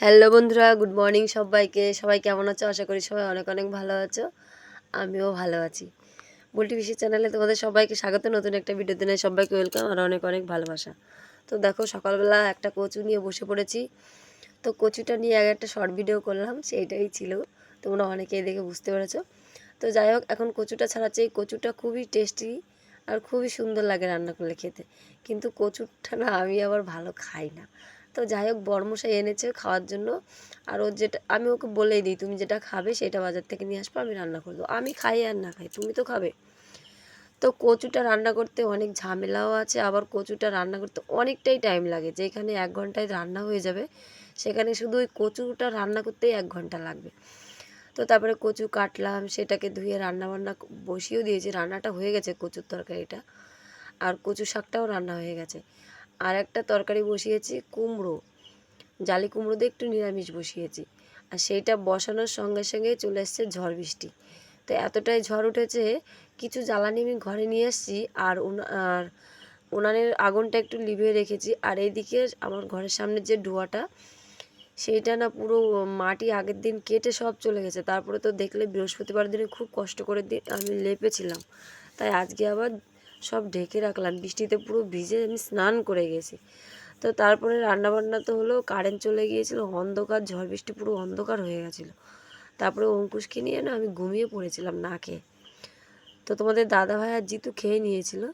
Hello বন্ধুরা, good morning সবাইকে। সবাই কেমন আছো? আশা করি সবাই অনেক অনেক ভালো আছো। আমিও ভালো আছি। বুলটি বিশেষ চ্যানেলে তোমাদের সবাইকে স্বাগত। নতুন একটা ভিডিও দিনে সবাইকে ওয়েলকাম আর অনেক অনেক ভালোবাসা। তো দেখো, সকালবেলা একটা কচু নিয়ে বসে পড়েছি। তো কচুটা নিয়ে আগে একটা শর্ট ভিডিও করলাম, সেইটাই ছিল। তোমরা অনেকেই দেখে বুঝতে পেরেছ। তো যাই হোক, এখন কচুটা ছাড়াচ্ছে। এই কচুটা খুবই টেস্টি আর খুবই সুন্দর লাগে রান্না করলে খেতে। কিন্তু কচুরটা না আমি আবার ভালো খাই না। তো যাই হোক, বর্মশাই এনেছে খাওয়ার জন্য। আর ওর যেটা, আমি ওকে বলেই দিই, তুমি যেটা খাবে সেটা বাজার থেকে নিয়ে আসব, আমি রান্না করে দেবো। আমি খাই আর না খাই, তুমি তো খাবে। তো কচুটা রান্না করতে অনেক ঝামেলাও আছে, আবার কচুটা রান্না করতে অনেকটাই টাইম লাগে। যেখানে এক ঘন্টায় রান্না হয়ে যাবে, সেখানে শুধু ওই কচুটা রান্না করতেই এক ঘণ্টা লাগবে। তো তারপরে কচু কাটলাম, সেটাকে ধুয়ে রান্না বান্না বসিয়েও দিয়েছি, রান্নাটা হয়ে গেছে কচুর তরকারিটা। আর কচু শাকটাও রান্না হয়ে গেছে। আর একটা তরকারি বসিয়েছি কুমড়ো। জালি কুমড়ো দিয়ে একটু নিরামিষ বসিয়েছি। আর সেইটা বসানোর সঙ্গে সঙ্গে চলে এসছে ঝড় বৃষ্টি। তো এতটাই ঝড় উঠেছে, কিছু জ্বালানি আমি ঘরে নিয়ে এসেছি আর আর উনানের আগুনটা একটু লিভিয়ে রেখেছি। আর এইদিকে আমার ঘরের সামনে যে ডোয়াটা, সেইটা না পুরো মাটি আগের দিন কেটে সব চলে গেছে। তারপরে তো দেখলে বৃহস্পতিবার দিনে খুব কষ্ট করে আমি লেপেছিলাম। তাই আজকে আবার সব ঢেকে রাখলাম। বৃষ্টিতে পুরো ভিজে আমি স্নান করে গেছি। তো তারপরে রান্নাবান্না তো হলো কারেন্ট চলে গিয়েছিল, অন্ধকার, ঝড় বৃষ্টি পুরো অন্ধকার হয়ে গেছিল। তারপরে অঙ্কুশকে নিয়ে না আমি ঘুমিয়ে পড়েছিলাম না খেয়ে। তো তোমাদের দাদা ভাই আর জিতু খেয়ে নিয়েছিল।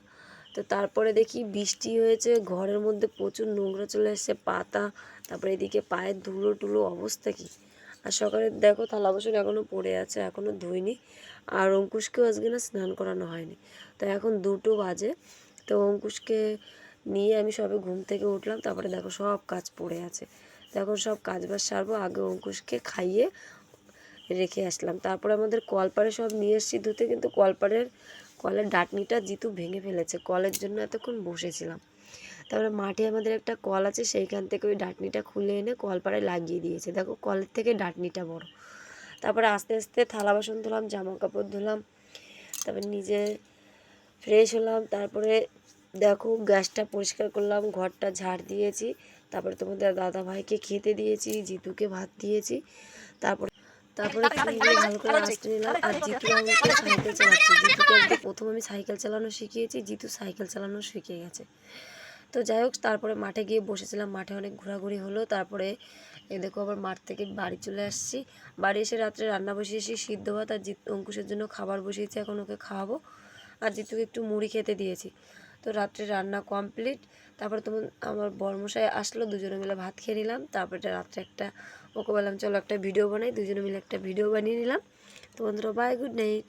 তো তারপরে দেখি বৃষ্টি হয়েছে, ঘরের মধ্যে প্রচুর নোংরা চলে এসছে, পাতা, তারপরে এদিকে পায়ের ধুলো টুলো অবস্থা কি? আর সকালে দেখো থালা বাসন এখনও পড়ে আছে এখনও ধুইনি। আর অঙ্কুশকেও আজকে না স্নান করানো হয়নি। তো এখন দুটো বাজে। তো অঙ্কুশকে নিয়ে আমি সবে ঘুম থেকে উঠলাম, তারপরে দেখো সব কাজ পড়ে আছে। তো এখন সব কাজ বাজ সারবো, আগে অঙ্কুশকে খাইয়ে রেখে আসলাম। তারপরে আমাদের কলপাড়ে সব নিয়ে এসেছি ধুতে, কিন্তু কলপাড়ের কলের ডাটনিটা জিতু ভেঙে ফেলেছে। কলের জন্য এতক্ষণ বসেছিলাম। তারপরে মাঠে আমাদের একটা কল আছে সেইখান থেকে ওই ডাটনিটা খুলে এনে কলপাড়ে লাগিয়ে দিয়েছে। দেখো কলের থেকে ডাটনিটা বড়। তারপরে আস্তে আস্তে থালা বাসন ধুলাম জামা কাপড় ধুলাম তারপরে নিজে ফ্রেশ হলাম তারপরে দেখো গ্যাসটা পরিষ্কার করলাম ঘরটা ঝাড় দিয়েছি তারপরে তোমাদের দাদা ভাইকে খেতে দিয়েছি জিতুকে ভাত দিয়েছি তারপরে তারপরে ভালো করে আসতে নিলাম আর জিতু আমাকে সাইকেল চালাচ্ছি। জিতুকে প্রথম আমি সাইকেল চালানো শিখিয়েছি জিতু সাইকেল চালানো শিখে গেছে। তো যাই হোক, তারপরে মাঠে গিয়ে বসেছিলাম। মাঠে অনেক ঘোরাঘুরি হলো। তারপরে এ দেখো আবার মাঠ থেকে বাড়ি চলে আসছি। বাড়ি এসে রাত্রে রান্না বসিয়েছি সিদ্ধ ভাত আর জিত অঙ্কুশের জন্য খাবার বসিয়েছি। এখন ওকে খাওয়াবো। আর জিতুকে একটু মুড়ি খেতে দিয়েছি। তো রাত্রে রান্না কমপ্লিট। তারপরে তোমার, আমার বর্মশাই আসলো। দুজনে মিলে ভাত খেয়ে নিলাম। তারপরে রাত্রে একটা, ওকে বললাম, চলো একটা ভিডিও বানাই। দুজনে মিলে একটা ভিডিও বানিয়ে নিলাম। তো বন্ধুরা বাই গুড নাইট